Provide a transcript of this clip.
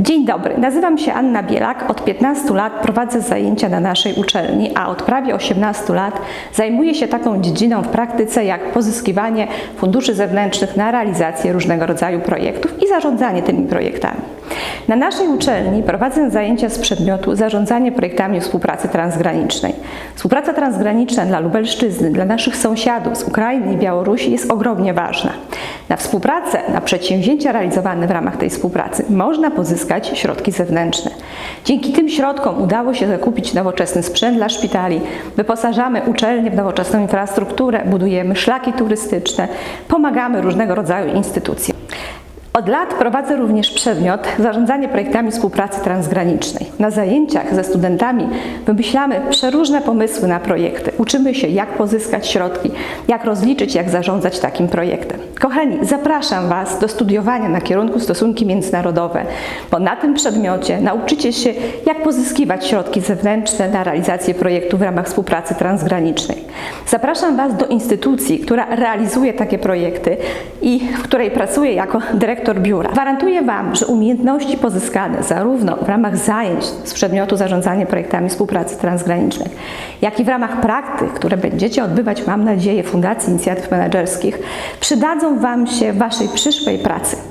Dzień dobry, nazywam się Anna Bielak. Od 15 lat prowadzę zajęcia na naszej uczelni, a od prawie 18 lat zajmuję się taką dziedziną w praktyce jak pozyskiwanie funduszy zewnętrznych na realizację różnego rodzaju projektów i zarządzanie tymi projektami. Na naszej uczelni prowadzę zajęcia z przedmiotu zarządzanie projektami współpracy transgranicznej. Współpraca transgraniczna dla Lubelszczyzny, dla naszych sąsiadów z Ukrainy i Białorusi jest ogromnie ważna. Na współpracę, na przedsięwzięcia realizowane w ramach tej współpracy można pozyskać środki zewnętrzne. Dzięki tym środkom udało się zakupić nowoczesny sprzęt dla szpitali, wyposażamy uczelnie w nowoczesną infrastrukturę, budujemy szlaki turystyczne, pomagamy różnego rodzaju instytucjom. Od lat prowadzę również przedmiot zarządzanie projektami współpracy transgranicznej. Na zajęciach ze studentami wymyślamy przeróżne pomysły na projekty. Uczymy się, jak pozyskać środki, jak rozliczyć, jak zarządzać takim projektem. Kochani, zapraszam Was do studiowania na kierunku stosunki międzynarodowe, bo na tym przedmiocie nauczycie się, jak pozyskiwać środki zewnętrzne na realizację projektu w ramach współpracy transgranicznej. Zapraszam Was do instytucji, która realizuje takie projekty i w której pracuję jako dyrektor biura. Gwarantuję Wam, że umiejętności pozyskane zarówno w ramach zajęć z przedmiotu zarządzanie projektami współpracy transgranicznej, jak i w ramach praktyk, które będziecie odbywać, mam nadzieję, Fundacji Inicjatyw Menedżerskich, przydadzą Wam się w Waszej przyszłej pracy.